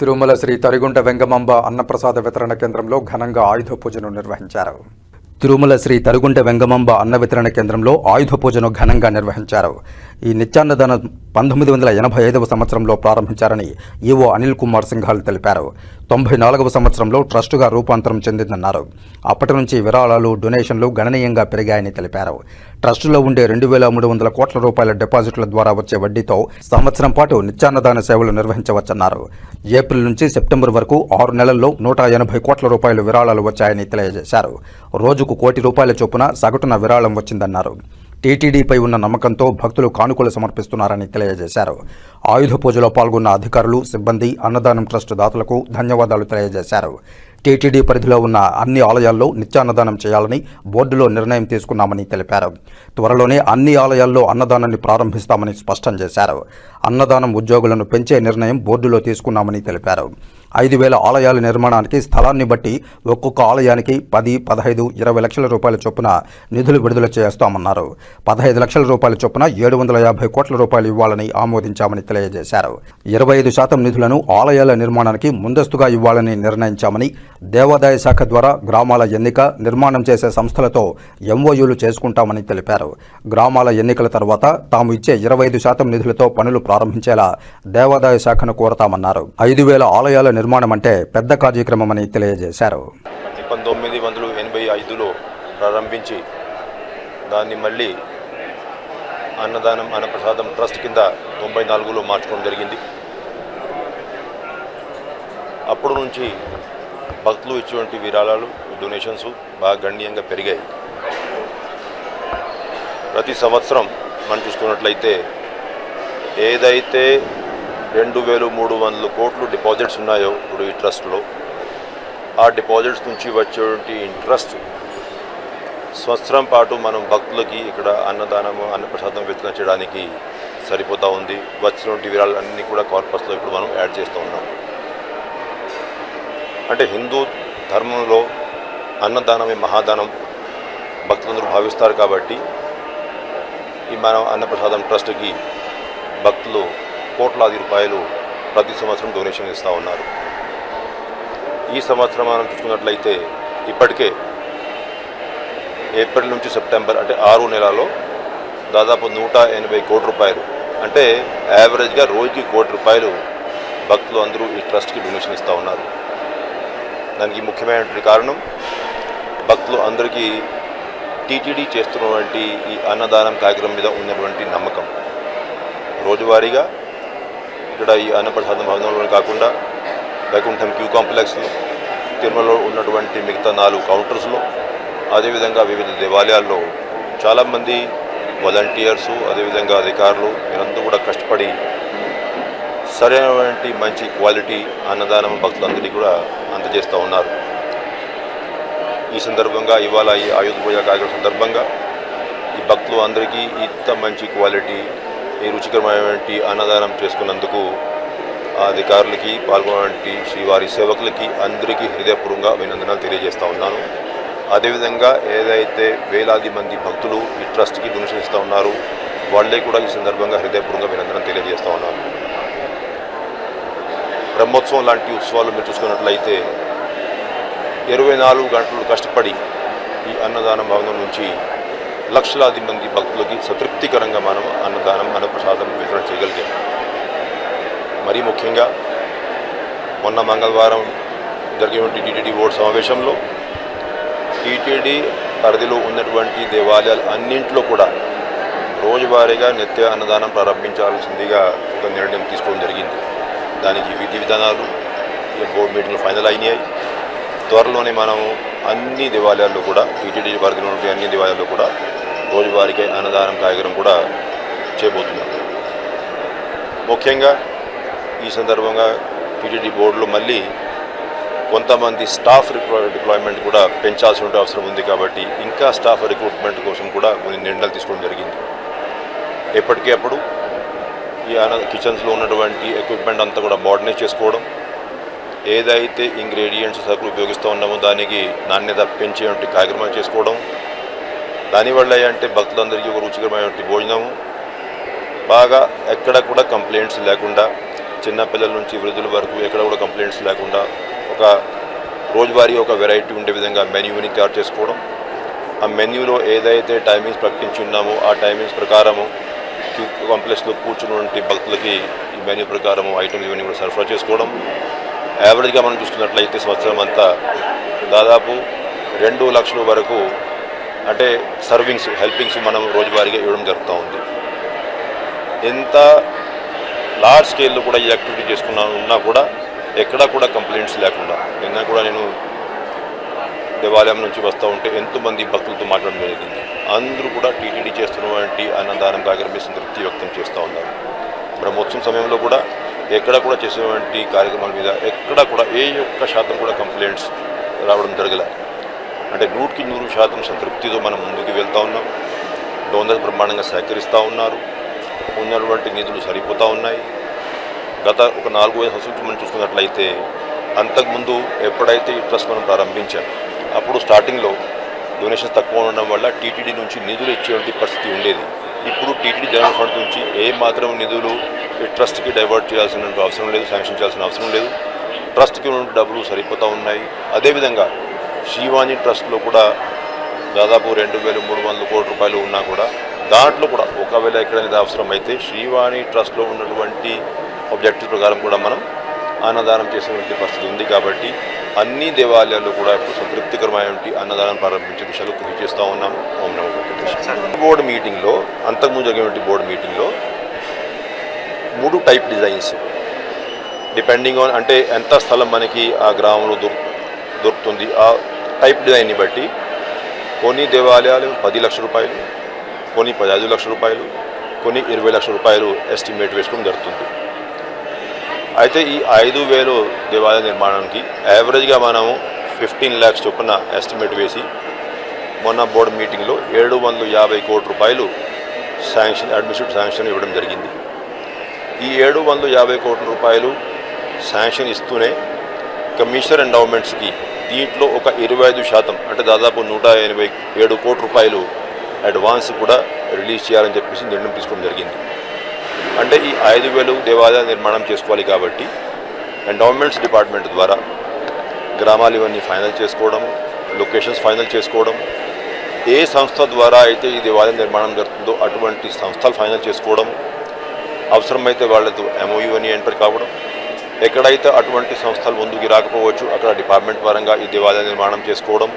తిరుమల శ్రీ తరిగుంట వెంగమాంబ అన్నప్రసాద వితరణ కేంద్రంలో ఘనంగా ఆయుధ పూజను నిర్వహించారు. తిరుమల శ్రీ తరుగుంట వెంగమాంబ అన్న వితరణ కేంద్రంలో ఆయుధ పూజను ఘనంగా నిర్వహించారు. ఈ నిత్యాన్నదానం పంతొమ్మిది వందల ఎనభై ఐదవ సంవత్సరంలో ప్రారంభించారని ఈవో అనిల్ కుమార్ సింఘాల్ తెలిపారు. తొంభై నాలుగవ సంవత్సరంలో ట్రస్టుగా రూపాంతరం చెందిందన్నారు. అప్పటి నుంచి విరాళాలు డొనేషన్లు గణనీయంగా పెరిగాయని తెలిపారు. ట్రస్టులో ఉండే రెండు వేల మూడు వందల కోట్ల రూపాయల డిపాజిట్ల ద్వారా వచ్చే వడ్డీతో సంవత్సరం పాటు నిత్యాన్నదాన సేవలు నిర్వహించవచ్చన్నారు. ఏప్రిల్ నుంచి సెప్టెంబర్ వరకు ఆరు నెలల్లో నూట ఎనభై కోట్ల రూపాయలు విరాళాలు వచ్చాయని తెలియజేశారు. రోజుకు కోటి రూపాయల చొప్పున సగటున విరాళం వచ్చిందన్నారు. టీటీడీపై ఉన్న నమ్మకంతో భక్తులు కానుకలు సమర్పిస్తున్నారని తెలియజేశారు. ఆయుధ పూజలో పాల్గొన్న అధికారులు సిబ్బంది అన్నదానం ట్రస్ట్ దాతలకు ధన్యవాదాలు తెలియజేశారు. టీటీడీ పరిధిలో ఉన్న అన్ని ఆలయాల్లో నిత్యాన్నదానం చేయాలని బోర్డులో నిర్ణయం తీసుకున్నామని తెలిపారు. త్వరలోనే అన్ని ఆలయాల్లో అన్నదానాన్ని ప్రారంభిస్తామని స్పష్టం చేశారు. అన్నదానం ఉద్యోగులను పెంచే నిర్ణయం బోర్డులో తీసుకున్నామని తెలిపారు. ఐదు వేల ఆలయాల నిర్మాణానికి స్థలాన్ని బట్టి ఒక్కొక్క ఆలయానికి పది పదహైదు ఇరవై లక్షల రూపాయల చొప్పున నిధులు విడుదల చేస్తామన్నారు. పదహైదు లక్షల రూపాయల చొప్పున ఏడు వందల యాభై కోట్ల రూపాయలు ఇవ్వాలని ఆమోదించామని తెలియజేశారు. ఇరవై ఐదు శాతం నిధులను ఆలయాల నిర్మాణానికి ముందస్తుగా ఇవ్వాలని నిర్ణయించామని దేవాదాయ శాఖ ద్వారా గ్రామాల ఎన్నిక నిర్మాణం చేసే సంస్థలతో ఎంఓయూలు చేసుకుంటామని తెలిపారు. గ్రామాల ఎన్నికల తర్వాత తాము ఇచ్చే ఇరవై ఐదు శాతం నిధులతో పనులు ప్రారంభించేలా దేవాదాయ శాఖను కోరతామన్నారు. ఐదు వేల ఆలయాల నిర్మాణం అంటే పెద్ద కార్యక్రమమని తెలియజేశారు. పంతొమ్మిది వందల ఎనభై ఐదులో ప్రారంభించి దాన్ని మళ్ళీ అన్నదానం అన్నప్రసాదం ట్రస్ట్ కింద తొంభై నాలుగులో మార్చుకోవడం జరిగింది. అప్పుడు నుంచి భక్తులు ఇచ్చేటువంటి విరాళాలు డొనేషన్స్ బాగా గణనీయంగా పెరిగాయి. ప్రతి సంవత్సరం మనం చూసుకున్నట్లయితే ఏదైతే రెండు వేలు మూడు వందల కోట్లు డిపాజిట్స్ ఉన్నాయో ఇప్పుడు ఈ ట్రస్ట్లో ఆ డిపాజిట్స్ నుంచి వచ్చేటువంటి ఇంట్రెస్ట్ సంవత్సరం పాటు మనం భక్తులకి ఇక్కడ అన్నదానము అన్నప్రసాదం విత్తనం చేయడానికి సరిపోతూ ఉంది. వచ్చినటువంటి విరాళాలన్నీ కూడా కార్పస్లో ఇప్పుడు మనం యాడ్ చేస్తూ ఉన్నాం. అంటే హిందూ ధర్మంలో అన్నదానమే మహాదానం భక్తులందరూ భావిస్తారు కాబట్టి ఈ మనం అన్నప్రసాదం ట్రస్ట్కి భక్తులు కోట్లాది రూపాయలు ప్రతి సంవత్సరం డొనేషన్ ఇస్తూ ఉన్నారు. ఈ సంవత్సరం మనం చూసుకున్నట్లయితే ఇప్పటికే ఏప్రిల్ నుంచి సెప్టెంబర్ అంటే ఆరు నెలలో దాదాపు నూట ఎనభై కోటి రూపాయలు అంటే యావరేజ్గా రోజుకి కోటి రూపాయలు భక్తులు అందరూ ఈ ట్రస్ట్కి డొనేషన్ ఇస్తూ ఉన్నారు. దానికి ముఖ్యమైనటువంటి కారణం భక్తులు అందరికీ టీటీడీ చేస్తున్నటువంటి ఈ అన్నదానం కార్యక్రమం మీద ఉన్నటువంటి నమ్మకం. రోజువారీగా ఇక్కడ ఈ అన్నప్రసాదం భవనంలో కాకుండా వైకుంఠం క్యూ కాంప్లెక్స్లో తిరుమలలో ఉన్నటువంటి మిగతా నాలుగు కౌంటర్స్లో అదేవిధంగా వివిధ దేవాలయాల్లో చాలామంది వాలంటీర్సు అదేవిధంగా అధికారులు వీరందరూ కూడా కష్టపడి సరైనటువంటి మంచి క్వాలిటీ అన్నదానం భక్తులందరికీ కూడా అందజేస్తూ ఉన్నారు. ఈ సందర్భంగా ఇవాళ ఈ ఆయుధ పూజ కార్యక్రమం సందర్భంగా ఈ భక్తులు అందరికీ ఇంత మంచి క్వాలిటీ ఈ రుచికరమైనటువంటి అన్నదానం చేసుకున్నందుకు ఆ అధికారులకి పాల్గొన్నటువంటి శ్రీవారి సేవకులకి అందరికీ హృదయపూర్వంగా అభినందనలు తెలియజేస్తూ ఉన్నాను. అదేవిధంగా ఏదైతే వేలాది మంది భక్తులు ఈ ట్రస్ట్కి డొనేషన్ ఇస్తూ ఉన్నారు వాళ్ళే కూడా ఈ సందర్భంగా హృదయపూర్వంగా అభినందన తెలియజేస్తూ ఉన్నాను బ్రహ్మోత్సవం లాంటి ఉత్సవాలు మీరు చూసుకున్నట్లయితే ఇరవై నాలుగు గంటలు కష్టపడి ఈ అన్నదాన భవనం నుంచి లక్షలాది మంది భక్తులకి సంతృప్తికరంగా మనం అన్నదానం అన్నప్రసాదం వితరణ చేయగలిగాం. మరీ ముఖ్యంగా మొన్న మంగళవారం జరిగినటువంటి టీటీడీ బోర్డు సమావేశంలో టీటీడీ పరిధిలో ఉన్నటువంటి దేవాలయాలు అన్నింట్లో కూడా రోజువారీగా నిత్య అన్నదానం ప్రారంభించాల్సిందిగా ఒక నిర్ణయం తీసుకోవడం జరిగింది. దానికి విధి విధానాలు ఈ బోర్డు మీటింగ్లు ఫైనల్ అయినాయి. త్వరలోనే మనము అన్ని దేవాలయాల్లో కూడా టీటీడీ పరిధిలో ఉన్న అన్ని దేవాలయాల్లో కూడా రోజువారీగా అన్నదానం కార్యక్రమం కూడా చేయబోతున్నాం ముఖ్యంగా ఈ సందర్భంగా టీటీడీ బోర్డులో మళ్ళీ కొంతమంది స్టాఫ్ డిప్లాయ్మెంట్ కూడా పెంచాల్సిన అవసరం ఉంది కాబట్టి ఇంకా స్టాఫ్ రిక్రూట్మెంట్ కోసం కూడా కొన్ని నిర్ణయాలు తీసుకోవడం జరిగింది. ఎప్పటికప్పుడు ఈ అన కిచెన్స్లో ఉన్నటువంటి ఎక్విప్మెంట్ అంతా కూడా మోడర్నైజ్ చేసుకోవడం ఏదైతే ఇంగ్రీడియంట్స్ సరుకులు ఉపయోగిస్తూ ఉన్నామో దానికి నాణ్యత పెంచేటువంటి కార్యక్రమాలు చేసుకోవడం దానివల్ల అంటే భక్తులందరికీ ఒక రుచికరమైనటువంటి భోజనము. బాగా ఎక్కడ కూడా కంప్లైంట్స్ లేకుండా చిన్నపిల్లల నుంచి వృద్ధుల వరకు ఎక్కడ కూడా కంప్లైంట్స్ లేకుండా ఒక రోజువారీ ఒక వెరైటీ ఉండే విధంగా మెన్యూని తయారు చేసుకోవడం. ఆ మెన్యూలో ఏదైతే టైమింగ్స్ ప్రకటించి ఉన్నామో ఆ టైమింగ్స్ ప్రకారము క్యూ కాంప్లెక్స్లో కూర్చున్నటువంటి భక్తులకి ఈ మెన్యూ ప్రకారము ఐటమ్స్ ఇవన్నీ కూడా సరఫరా చేసుకోవడం. యావరేజ్గా మనం చూసుకున్నట్లయితే సంవత్సరం అంతా దాదాపు రెండు లక్షల వరకు అంటే సర్వింగ్స్ హెల్పింగ్స్ మనం రోజువారీగా ఇవ్వడం జరుగుతూ ఉంది. ఎంత లార్జ్ స్కేల్లో కూడా ఈ యాక్టివిటీ చేసుకున్నా ఉన్నా కూడా ఎక్కడా కూడా కంప్లైంట్స్ లేకుండా నిన్న కూడా నేను దేవాలయం నుంచి వస్తూ ఉంటే ఎంతోమంది భక్తులతో మాట్లాడడం జరిగింది. అందరూ కూడా టీటీడీ చేస్తున్నటువంటి అన్నదానం కాగరమే సంతృప్తి వ్యక్తం చేస్తూ ఉన్నారు. బ్రహ్మోత్సవం సమయంలో కూడా ఎక్కడ కూడా చేసేటువంటి కార్యక్రమాల మీద ఎక్కడ కూడా ఏ ఒక్క శాతం కూడా కంప్లైంట్స్ రావడం జరగలేదు అంటే నూటికి నూరు శాతం సంతృప్తితో మనం ముందుకు వెళ్తూ ఉన్నాం. డోనర్స్ బ్రహ్మాండంగా సహకరిస్తూ ఉన్నారు. ఉన్నటువంటి నిధులు సరిపోతూ ఉన్నాయి. గత ఒక నాలుగు ఐదు సంవత్సరాలు మనం చూసుకున్నట్లయితే అంతకుముందు ఎప్పుడైతే ఈ ట్రస్ట్ మనం ప్రారంభించాం అప్పుడు స్టార్టింగ్లో డొనేషన్స్ తక్కువ ఉండడం వల్ల టీటీడీ నుంచి నిధులు ఇచ్చేటువంటి పరిస్థితి ఉండేది. ఇప్పుడు టీటీడీ జనరల్ ఫండ్ నుంచి ఏ మాత్రం నిధులు ఈ ట్రస్ట్కి డైవర్ట్ చేయాల్సిన అవసరం లేదు శాంక్షన్ చేయాల్సిన అవసరం లేదు. ట్రస్ట్కి ఉన్న డబ్బులు సరిపోతూ ఉన్నాయి. అదేవిధంగా శ్రీవాణి ట్రస్ట్లో కూడా దాదాపు రెండు వేల మూడు వందల కోట్ల రూపాయలు ఉన్నా కూడా దాంట్లో కూడా ఒకవేళ ఎక్కడైనా అవసరం అయితే శ్రీవాణి ట్రస్ట్లో ఉన్నటువంటి ఆబ్జెక్టివ్ ప్రకారం కూడా మనం అన్నదానం చేసేటువంటి పరిస్థితి ఉంది కాబట్టి అన్ని దేవాలయాల్లో కూడా ఇప్పుడు సంతృప్తికరమైనటువంటి అన్నదానం ప్రారంభించే విషయాలు కృషి చేస్తూ ఉన్నాము ఓం నమో వెంకటేశ్వర బోర్డు మీటింగ్లో అంతకుముందు జరిగినటువంటి బోర్డు మీటింగ్లో మూడు టైప్ డిజైన్స్. డిపెండింగ్ ఆన్ అంటే ఎంత స్థలం మనకి ఆ గ్రామంలో దొరు దొరుకుతుంది. ఆ టైప్ డిజైన్ని బట్టి కొన్ని దేవాలయాలు పది లక్షల రూపాయలు కొన్ని పదహైదు లక్షల రూపాయలు కొన్ని ఇరవై లక్షల రూపాయలు ఎస్టిమేట్ వేసుకోవడం జరుగుతుంది. అయితే ఈ ఐదు వేలు దేవాలయ నిర్మాణానికి యావరేజ్గా మనము ఫిఫ్టీన్ ల్యాక్స్ చొప్పున ఎస్టిమేట్ వేసి మొన్న బోర్డు మీటింగ్లో ఏడు వందల యాభై కోట్ల రూపాయలు శాంక్షన్ అడ్మినిస్ట్రేటివ్ శాంక్షన్ ఇవ్వడం జరిగింది. ఈ ఏడు వందల యాభై కోట్ల రూపాయలు శాంక్షన్ ఇస్తూనే కమిషనర్ ఎండౌమెంట్స్కి దీంట్లో ఒక ఇరవై ఐదు శాతం అంటే దాదాపు నూట ఎనభై ఏడు కోట్ల రూపాయలు అడ్వాన్స్ కూడా రిలీజ్ చేయాలని చెప్పేసి నిర్ణయం తీసుకోవడం జరిగింది. అంటే ఈ ఐదు వేలు దేవాలయ నిర్మాణం చేసుకోవాలి కాబట్టి ఎండోమెంట్స్ డిపార్ట్మెంట్ ద్వారా గ్రామాలు ఇవన్నీ ఫైనల్ చేసుకోవడం లొకేషన్స్ ఫైనల్ చేసుకోవడం ఏ సంస్థ ద్వారా అయితే ఈ దేవాలయ నిర్మాణం జరుగుతుందో అటువంటి సంస్థలు ఫైనల్ చేసుకోవడం అవసరమైతే వాళ్ళతో ఎంఓయూ అని ఎంటర్ కావడం ఎక్కడైతే అటువంటి సంస్థలు ముందుకు రాకపోవచ్చు అక్కడ డిపార్ట్మెంట్ పరంగా ఈ దేవాలయ నిర్మాణం చేసుకోవడం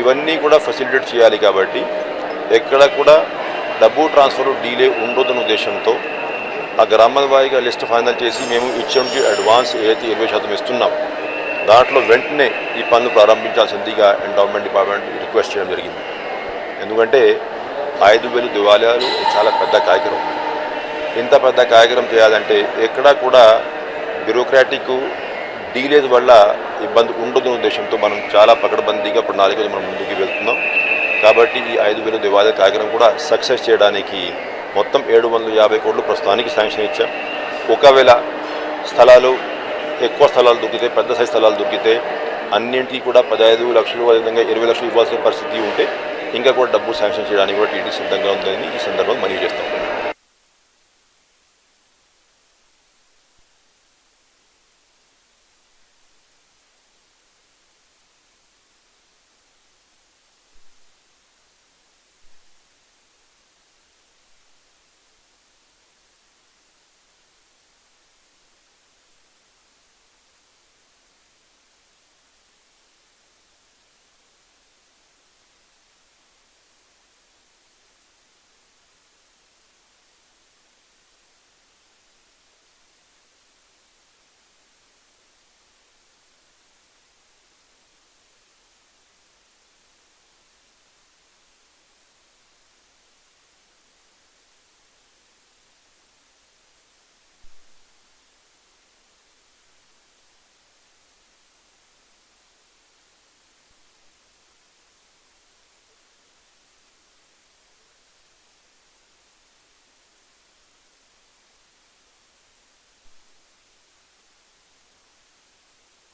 ఇవన్నీ కూడా ఫెసిలిటేట్ చేయాలి కాబట్టి ఎక్కడ కూడా డబ్బు ట్రాన్స్ఫర్ డీలే ఉండొద్దన్న ఉద్దేశంతో ఆ గ్రామాల వారీగా లిస్ట్ ఫైనల్ చేసి మేము ఇచ్చే అడ్వాన్స్ ఏదైతే ఇరవై శాతం ఇస్తున్నాం దాంట్లో వెంటనే ఈ పనులు ప్రారంభించాల్సిందిగా ఎండౌమెంట్ డిపార్ట్మెంట్ రిక్వెస్ట్ చేయడం జరిగింది. ఎందుకంటే ఐదు వేలు దేవాలయాలు చాలా పెద్ద కార్యక్రమం ఇంత పెద్ద కార్యక్రమం చేయాలంటే ఎక్కడా కూడా బ్యూరోక్రాటిక్ డీలేజ్ వల్ల ఇబ్బంది ఉండదు ఉద్దేశంతో మనం చాలా పకడ్బందీగా ప్రణాళికలు మనం ముందుకు వెళ్తున్నాం. కాబట్టి ఈ ఐదు వేల దేవాలయ కార్యక్రమం కూడా సక్సెస్ చేయడానికి మొత్తం ఏడు వందల యాభై కోట్లు ప్రస్తుతానికి శాంక్షన్ ఇచ్చాం. ఒకవేళ స్థలాలు ఎక్కువ స్థలాలు దొరికితే పెద్ద సైజు స్థలాలు దొరికితే అన్నింటికి కూడా పదహైదు లక్షలు అదేవిధంగా ఇరవై లక్షలు ఇవ్వాల్సిన పరిస్థితి ఉంటే ఇంకా కూడా డబ్బు శాంక్షన్ చేయడానికి కూడా టీడీ సిద్ధంగా ఉందని ఈ సందర్భంగా మనవి చేస్తాం.